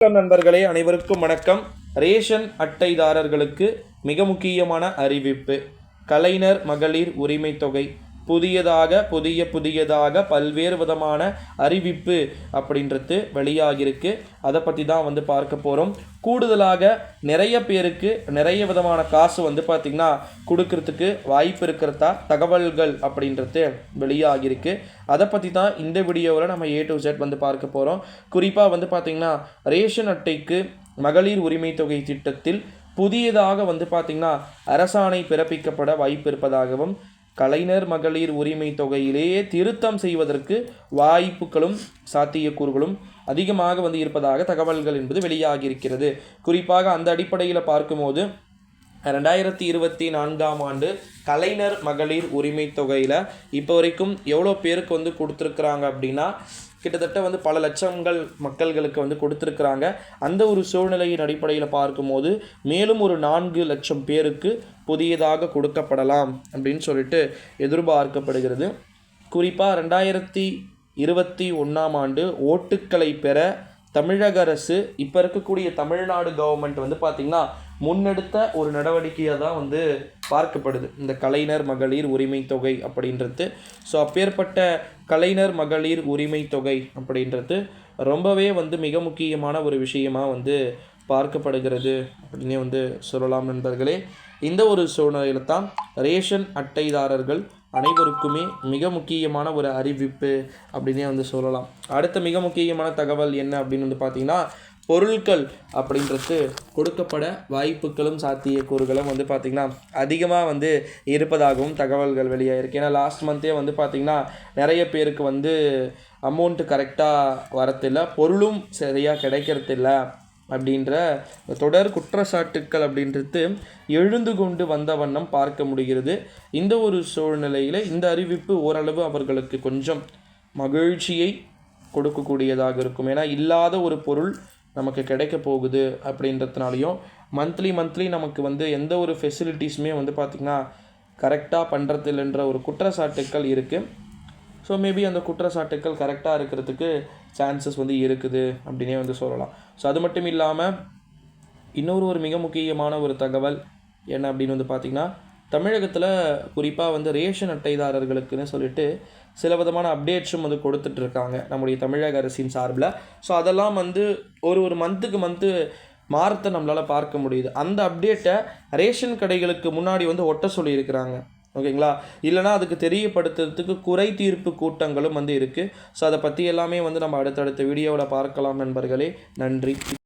வணக்கம் நண்பர்களே அனைவருக்கும் வணக்கம். ரேஷன் அட்டைதாரர்களுக்கு மிக முக்கியமான அறிவிப்பு. கலைஞர் மகளிர் உரிமை தொகை புதியதாக புதிய புதியதாக பல்வேறு விதமான அறிவிப்பு அப்படின்றது வெளியாகிருக்கு அதை பற்றி தான் வந்து பார்க்க போகிறோம் கூடுதலாக நிறைய பேருக்கு நிறைய விதமான காசு வந்து பார்த்திங்கன்னா கொடுக்கறதுக்கு வாய்ப்பு இருக்கிறதா தகவல்கள் அப்படின்றது வெளியாகிருக்கு அதை பற்றி தான் இந்த வீடியோவில் நம்ம ஏ டு ஜெட் வந்து பார்க்க போகிறோம் குறிப்பாக வந்து பார்த்திங்கன்னா ரேஷன் அட்டைக்கு மகளிர் உரிமை தொகை திட்டத்தில் புதியதாக வந்து பார்த்திங்கன்னா அரசாணை பிறப்பிக்கப்பட வாய்ப்பு இருப்பதாகவும் கலைஞர் மகளிர் உரிமை தொகையிலேயே திருத்தம் செய்வதற்கு வாய்ப்புகளும் சாத்தியக்கூறுகளும் அதிகமாக வந்து இருப்பதாக தகவல்கள் என்பது வெளியாகியிருக்கிறது. குறிப்பாக அந்த அடிப்படையில் பார்க்கும்போது ரெண்டாயிரத்தி இருபத்தி நான்காம் ஆண்டு கலைஞர் மகளிர் உரிமை தொகையில் இப்போ வரைக்கும் எவ்வளோ பேருக்கு வந்து கொடுத்துருக்குறாங்க அப்படின்னா கிட்டத்தட்ட வந்து பல லட்சங்கள் மக்கள்களுக்கு வந்து கொடுத்துருக்குறாங்க. அந்த ஒரு சூழ்நிலையின் அடிப்படையில் பார்க்கும்போது மேலும் ஒரு நான்கு லட்சம் பேருக்கு புதியதாக கொடுக்கப்படலாம் அப்படின்னு சொல்லிட்டு எதிர்பார்க்கப்படுகிறது. குறிப்பாக ரெண்டாயிரத்தி இருபத்தி ஒன்றாம் ஆண்டு ஓட்டுக்களை பெற தமிழக அரசு இப்போ இருக்கக்கூடிய தமிழ்நாடு கவர்மெண்ட் வந்து பார்த்திங்கன்னா முன்னெடுத்த ஒரு நடவடிக்கையாக தான் வந்து பார்க்கப்படுது. இந்த கலைஞர் மகளிர் உரிமை தொகை அப்படின்றது. ஸோ அப்பேற்பட்ட கலைஞர் மகளிர் உரிமை தொகை அப்படின்றது ரொம்பவே வந்து மிக முக்கியமான ஒரு விஷயமா வந்து பார்க்கப்படுகிறது அப்படின்னே வந்து சொல்லலாம் நண்பர்களே. இந்த ஒரு சூழ்நிலையில் தான் ரேஷன் அட்டைதாரர்கள் அனைவருக்குமே மிக முக்கியமான ஒரு அறிவிப்பு அப்படின்னே வந்து சொல்லலாம். அடுத்த மிக முக்கியமான தகவல் என்ன அப்படின்னு வந்து பார்த்திங்கன்னா பொருட்கள் அப்படின்றது கொடுக்கப்பட வாய்ப்புகளும் சாத்தியக்கூறுகளும் வந்து பார்த்திங்கன்னா அதிகமாக வந்து இருப்பதாகவும் தகவல்கள் வெளியாகிருக்கு ஏன்னா லாஸ்ட் மந்த்தே வந்து பார்த்திங்கன்னா நிறைய பேருக்கு வந்து அமௌண்ட்டு கரெக்டாக வரத்தில்லை பொருளும் சரியாக கிடைக்கிறதில்ல அப்படின்ற தொடர் குற்றச்சாட்டுக்கள் அப்படின்றது எழுந்து கொண்டு வந்த வண்ணம் பார்க்க முடிகிறது. இந்த ஒரு சூழ்நிலையில் இந்த அறிவிப்பு ஓரளவு அவர்களுக்கு கொஞ்சம் மகிழ்ச்சியை கொடுக்கக்கூடியதாக இருக்கும். ஏன்னா இல்லாத ஒரு பொருள் நமக்கு கிடைக்க போகுது அப்படின்றதுனாலையும் மந்த்லி மந்த்லி நமக்கு வந்து எந்த ஒரு ஃபெசிலிட்டிஸுமே வந்து பார்த்திங்கன்னா கரெக்டாக பண்ணுறதில்லைன்ற ஒரு குற்றச்சாட்டுக்கள் இருக்குது ஸோ மேபி அந்த குற்றச்சாட்டுக்கள் கரெக்டாக இருக்கிறதுக்கு சான்சஸ் வந்து இருக்குது அப்படின்னே வந்து சொல்லலாம். ஸோ அது மட்டும் இல்லாமல் இன்னொரு ஒரு மிக முக்கியமான ஒரு தகவல் என்ன அப்படின்னு வந்து பார்த்திங்கன்னா தமிழகத்தில் குறிப்பாக வந்து ரேஷன் அட்டைதாரர்களுக்குன்னு சொல்லிட்டு சில விதமான அப்டேட்ஸும் வந்து கொடுத்துட்ருக்காங்க நம்முடைய தமிழக அரசின் சார்பில். ஸோ அதெல்லாம் வந்து ஒரு ஒரு மந்த்துக்கு மந்த்து மாறத்தை நம்மளால் பார்க்க முடியுது. அந்த அப்டேட்டை ரேஷன் கடைகளுக்கு முன்னாடி வந்து ஒட்ட சொல்லியிருக்கிறாங்க. ஓகேங்களா? இல்லைனா அதுக்கு தெரியப்படுத்துறதுக்கு குறை தீர்ப்பு கூட்டங்களும் வந்து இருக்குது ஸோ அதை பற்றி எல்லாமே வந்து நம்ம அடுத்தடுத்த வீடியோவில் பார்க்கலாம் நண்பர்களே. நன்றி.